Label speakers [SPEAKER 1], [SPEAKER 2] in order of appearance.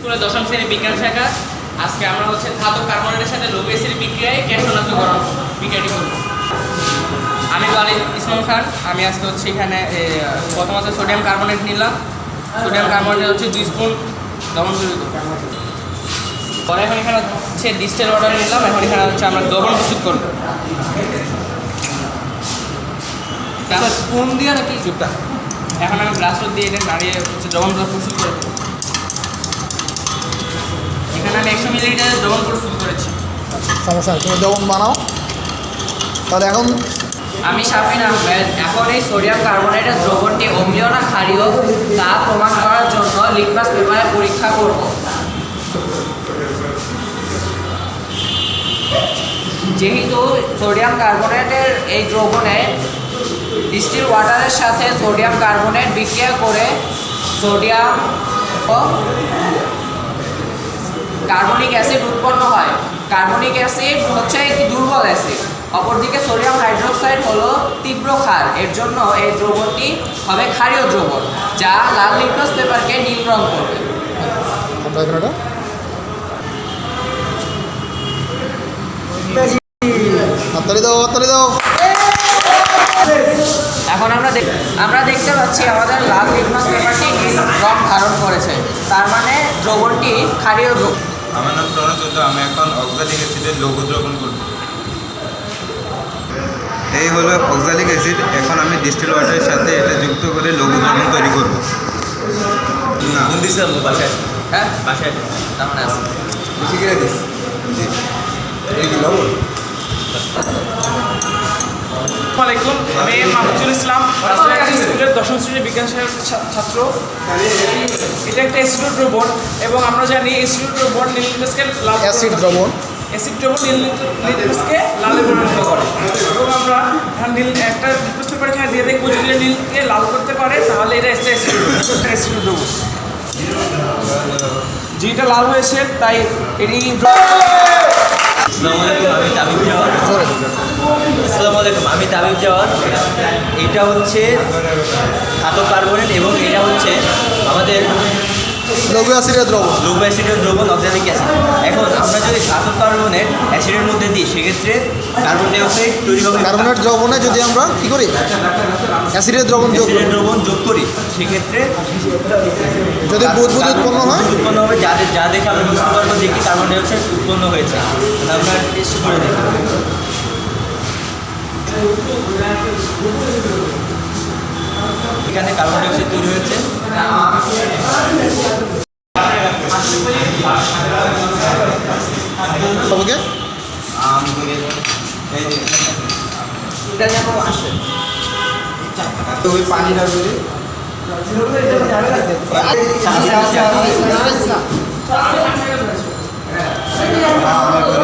[SPEAKER 1] স্কুলে দশম শ্রেণি বিজ্ঞান শাখা। আজকে আমরা হচ্ছে ধাতব কার্বনেটের সাথে লোক এসিড বিক্রিয়ায় গ্যাস শনাক্তকরণ বিক্রিয়াটি করব। আমি ওয়ালিদ ইসমাম খান আমি আজকে হচ্ছে এখানে এ, প্রথমত সোডিয়াম কার্বনেট নিলাম। সোডিয়াম কার্বনেট হচ্ছে দুই স্পুন দমন দ্রবীভূত পরে এখন এখানে হচ্ছে ডিস্টেল ওয়াটার নিলাম এখন এখানে হচ্ছে আমরা দ্রবণ প্রস্তুত করব।
[SPEAKER 2] স্পুন দিয়ে নাকি
[SPEAKER 1] চুপটা এখন আমি গ্লাস দিয়ে এটা নাড়িয়ে হচ্ছে দ্রবণ প্রস্তুত করে আমি একশো দ্রবণ প্রস্তুত করেছি।
[SPEAKER 3] সমস্যা নেই তুমি যখন বানাও। তাহলে এখন
[SPEAKER 2] আমি শাফিন আহমেদ এখন এই সোডিয়াম কার্বনেটের দ্রবণটি অম্লীয় না ক্ষারীয় তা প্রমাণ করার জন্য লিটমাস পেপারে পরীক্ষা করব। যেহেতু সোডিয়াম কার্বনেটের এই দ্রবণে ডিস্টিল ওয়াটারের সাথে সোডিয়াম কার্বনেট বিক্রিয়া করে সোডিয়াম ও কার্বনিক অ্যাসিড উৎপন্ন হয়। কার্বনিক অ্যাসিড হচ্ছে একটি দুর্বল অ্যাসিড। অপরদিকে সোডিয়াম হাইড্রোক্সাইড হলো তীব্র ক্ষার। এর জন্য এই দ্রবণটি হবে ক্ষারীয় দ্রবণ যা লাল লিটমাস পেপারকে নীল রং করবে।
[SPEAKER 3] এখানে
[SPEAKER 2] আমরা দেখ আমরা দেখতে পাচ্ছি আমাদের লাল লিটমাস পেপারটি নীল রং ধারণ করেছে। তার মানে দ্রবণটি ক্ষারীয় দ্রবণ
[SPEAKER 4] আমার নাম প্রণয় চৌধুরী আমি এখন অক্সালিক অ্যাসিডের লঘু দ্রবণ করব। এই হলো অক্সালিক অ্যাসিড এখন আমি ডিস্টিল ওয়াটারের সাথে এটা যুক্ত করে লঘু দ্রবণ তৈরি করব। না।
[SPEAKER 1] বাসায়
[SPEAKER 2] হ্যাঁ?
[SPEAKER 1] বাসায়
[SPEAKER 2] মানে আছে
[SPEAKER 5] আসসালামাইকুম আমি মাহমুদুল ইসলাম রাজশাহী স্কুলের দশম শ্রেণির বিজ্ঞান ছাত্র। এটা একটা অ্যাসিড দ্রবণ এবং আমরা জানি অ্যাসিড দ্রবণ নীলমিসকে লাল
[SPEAKER 3] অ্যাসিড দ্রবণ।
[SPEAKER 5] অ্যাসিড দ্রবণ নীল নীলমিসকে লালে পরিণত করে এবং আমরা এখন নীল একটা পেপার এখানে দিয়ে দেখব যদি নীলকে লাল করতে পারে তাহলে এটা একটা অ্যাসিড অ্যাসিড দ্রবণ। যেটা লাল হয়েছে তাই এটি
[SPEAKER 6] আলাইকুম আমি তাবিব জাওয়ার এটা হচ্ছে ধাতব কার্বনেট এবং এটা হচ্ছে আমাদের
[SPEAKER 3] লঘু অ্যাসিডের দ্রবণ।
[SPEAKER 6] লঘু অ্যাসিডের দ্রবণ অক্সালিক অ্যাসিড। এখন আমরা যদি ধাতব কার্বনেট অ্যাসিডের মধ্যে দিই সেক্ষেত্রে কার্বন ডাইঅক্সাইড তৈরি হবে
[SPEAKER 3] কার্বনেট দ্রবণে যদি আমরা কি করি? অ্যাসিডের দ্রবণ যোগ করি।
[SPEAKER 6] অ্যাসিডের দ্রবণ যোগ করি সেক্ষেত্রে
[SPEAKER 3] যদি বুদবুদ উৎপন্ন হয়?
[SPEAKER 6] উৎপন্ন হবে যাদের যা দেখে আমরা বুঝতে পারব যে কি কার্বন ডাইঅক্সাইড উৎপন্ন হয়েছে। আমরা টেস্ট করে দেখি। এখানে কার্বন ডাইঅক্সাইড তৈরি হয়েছে।
[SPEAKER 2] সবকে ওই পানি
[SPEAKER 4] ঢালবে আমার